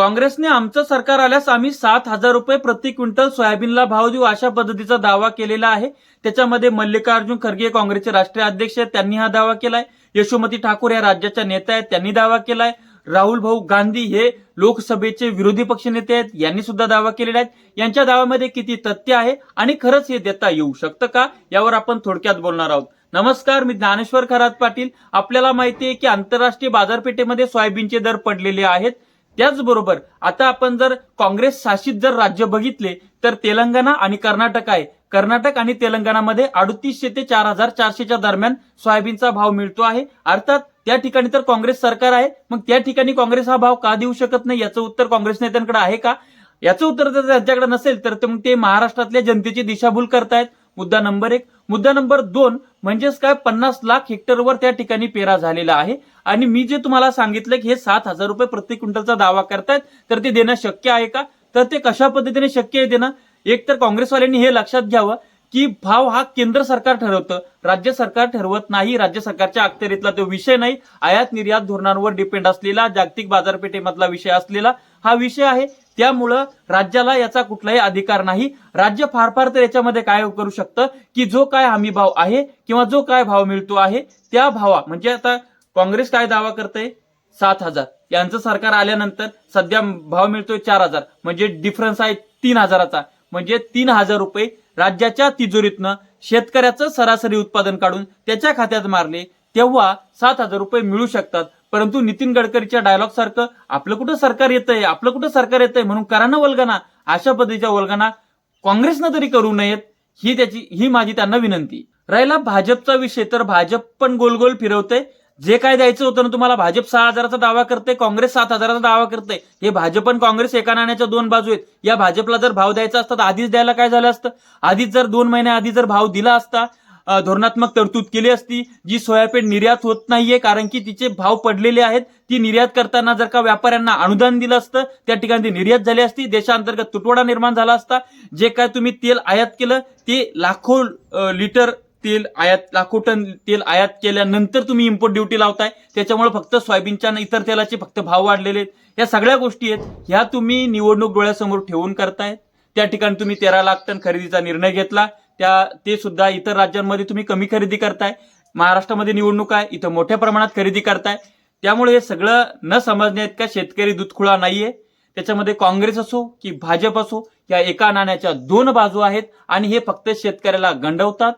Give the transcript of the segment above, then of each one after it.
काँग्रेसने आमचं सरकार आल्यास आम्ही सात हजार रुपये प्रति क्विंटल सोयाबीनला भाव देऊ अशा पद्धतीचा दावा केलेला आहे. त्याच्यामध्ये मल्लिकार्जुन खरगे काँग्रेसचे राष्ट्रीय अध्यक्ष आहेत त्यांनी हा दावा केलाय. यशोमती ठाकूर या राज्याच्या नेत्या आहेत त्यांनी दावा केलाय. राहुल भाऊ गांधी हे लोकसभेचे विरोधी पक्षनेते आहेत यांनी सुद्धा दावा केलेला आहे. यांच्या दाव्यामध्ये किती तथ्य आहे आणि खरंच हे देता येऊ शकतं का यावर आपण थोडक्यात बोलणार आहोत. नमस्कार मी ज्ञानेश्वर खरात पाटील. आपल्याला माहिती आहे की आंतरराष्ट्रीय बाजारपेठेमध्ये सोयाबीनचे दर पडलेले आहेत. त्याचबरोबर आता आपण जर काँग्रेस शासित जर राज्य बघितले तर तेलंगणा आणि कर्नाटक आहे. कर्नाटक आणि तेलंगणामध्ये अडतीसशे ते चार हजार चारशेच्या दरम्यान सोयाबीनचा भाव मिळतो आहे. अर्थात त्या ठिकाणी तर काँग्रेस सरकार आहे. मग त्या ठिकाणी काँग्रेस हा भाव का देऊ शकत नाही? याचं उत्तर काँग्रेस नेत्यांकडे आहे का? याचं उत्तर जर त्यांच्याकडे नसेल तर ते मग ते महाराष्ट्रातल्या जनतेची दिशाभूल करतायत. मुद्दा नंबर एक. मुद्दा नंबर दोन म्हणजेच काय? पन्नास लाख हेक्टरवर त्या ठिकाणी पेरा झालेला आहे. आणि मी जे तुम्हाला सांगितलं की हे सात हजार रुपये प्रति क्विंटलचा दावा करतायत तर ते देणं शक्य आहे का? तर ते कशा पद्धतीने शक्य आहे देणं? एक तर काँग्रेसवाल्यांनी हे लक्षात घ्यावं की भाव हा केंद्र सरकार ठरवतं. राज्य सरकार ठरवत नाही राज्य सरकारच्या अखत्यारीतला तो विषय नाही. आयात निर्यात धोरणांवर डिपेंड असलेला जागतिक बाजारपेठेमधला विषय असलेला हा विषय आहे. त्यामुळं राज्याला याचा कुठलाही अधिकार नाही. राज्य फार फार तर याच्यामध्ये काय करू शकतं? की जो काय हमी भाव आहे किंवा जो काय भाव मिळतो आहे त्या भावा म्हणजे आता काँग्रेस काय दावा करते सात हजार. यांचं सरकार आल्यानंतर सध्या भाव मिळतोय चार हजार. म्हणजे डिफरन्स आहे तीन हजाराचा. म्हणजे तीन हजार रुपये राज्याच्या तिजोरीतनं शेतकऱ्याचं सरासरी उत्पादन काढून त्याच्या खात्यात मारले तेव्हा सात हजार रुपये मिळू शकतात. परंतु नितीन गडकरीच्या डायलॉग सारखं आपलं कुठं सरकार येतंय? आपलं कुठं सरकार येतंय? म्हणून करा ना वल्गना अशा पद्धतीच्या वल्गना काँग्रेसनं तरी करू नयेत ही त्याची ही माझी त्यांना विनंती. राहिला भाजपचा विषय तर भाजप पण गोल गोल फिरवते जे काय द्यायचं होतं ना तुम्हाला भाजप सहा हजाराचा दावा करते काँग्रेस सात हजाराचा दावा करते हे भाजप आणि काँग्रेस एका नाण्याच्या दोन बाजू आहेत. या भाजपला जर भाव द्यायचा असता तर आधीच द्यायला काय झालं असतं? आधीच जर दोन महिन्या आधी जर भाव दिला असता धोरणात्मक तरतूद केली असती जी सोयाबीन निर्यात होत नाहीये कारण की तिचे भाव पडलेले आहेत ती निर्यात करताना जर का व्यापाऱ्यांना अनुदान दिलं असतं त्या ठिकाणी ती निर्यात झाली असती देशांतर्गत तुटवडा निर्माण झाला असता जे काय तुम्ही तेल आयात केलं ते लाखो लिटर तेल आयात लाखो टन तेल आयात केल्यानंतर तुम्ही इम्पोर्ट ड्युटी लावताय. त्याच्यामुळे फक्त सोयाबीनच्या इतर तेलाचे फक्त भाव वाढलेले आहेत. या सगळ्या गोष्टी आहेत. ह्या तुम्ही निवडणूक डोळ्यासमोर ठेवून करतायत त्या ठिकाणी तुम्ही तेरा लाख टन खरेदीचा निर्णय घेतला. त्या ते सुद्धा इतर राज्यांमध्ये तुम्ही कमी खरेदी करताय. महाराष्ट्रामध्ये निवडणूक आहे. इथं मोठ्या प्रमाणात खरेदी करताय. त्यामुळे हे सगळं न समजण्यात का शेतकरी दुधखुळा नाहीये. त्याच्यामध्ये काँग्रेस असो की भाजप असो या एका नाण्याच्या दोन बाजू आहेत आणि हे फक्त शेतकऱ्याला गंडवतात.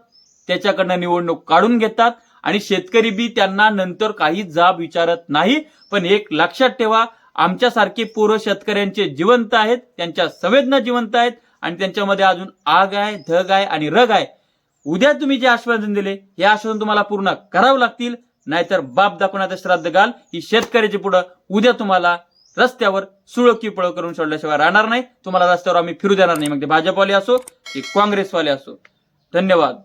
त्याच्याकडनं निवडणूक काढून घेतात आणि शेतकरी बी त्यांना नंतर काही जाब विचारत नाही. पण एक लक्षात ठेवा आमच्यासारखे पूर्व शेतकऱ्यांचे जिवंत आहेत त्यांच्या संवेदना जिवंत आहेत आणि त्यांच्यामध्ये अजून आग आहे धग आहे आणि रग आहे. उद्या तुम्ही जे आश्वासन दिले हे आश्वासन तुम्हाला पूर्ण करावं लागतील. नाहीतर बाप दाखवण्याचं श्राद्ध घाल. ही शेतकऱ्याची पुढं उद्या तुम्हाला रस्त्यावर सुळकी पळ करून सोडल्याशिवाय राहणार नाही. तुम्हाला रस्त्यावर आम्ही फिरू देणार नाही. मग ते भाजपवाले असो की काँग्रेसवाले असो. धन्यवाद.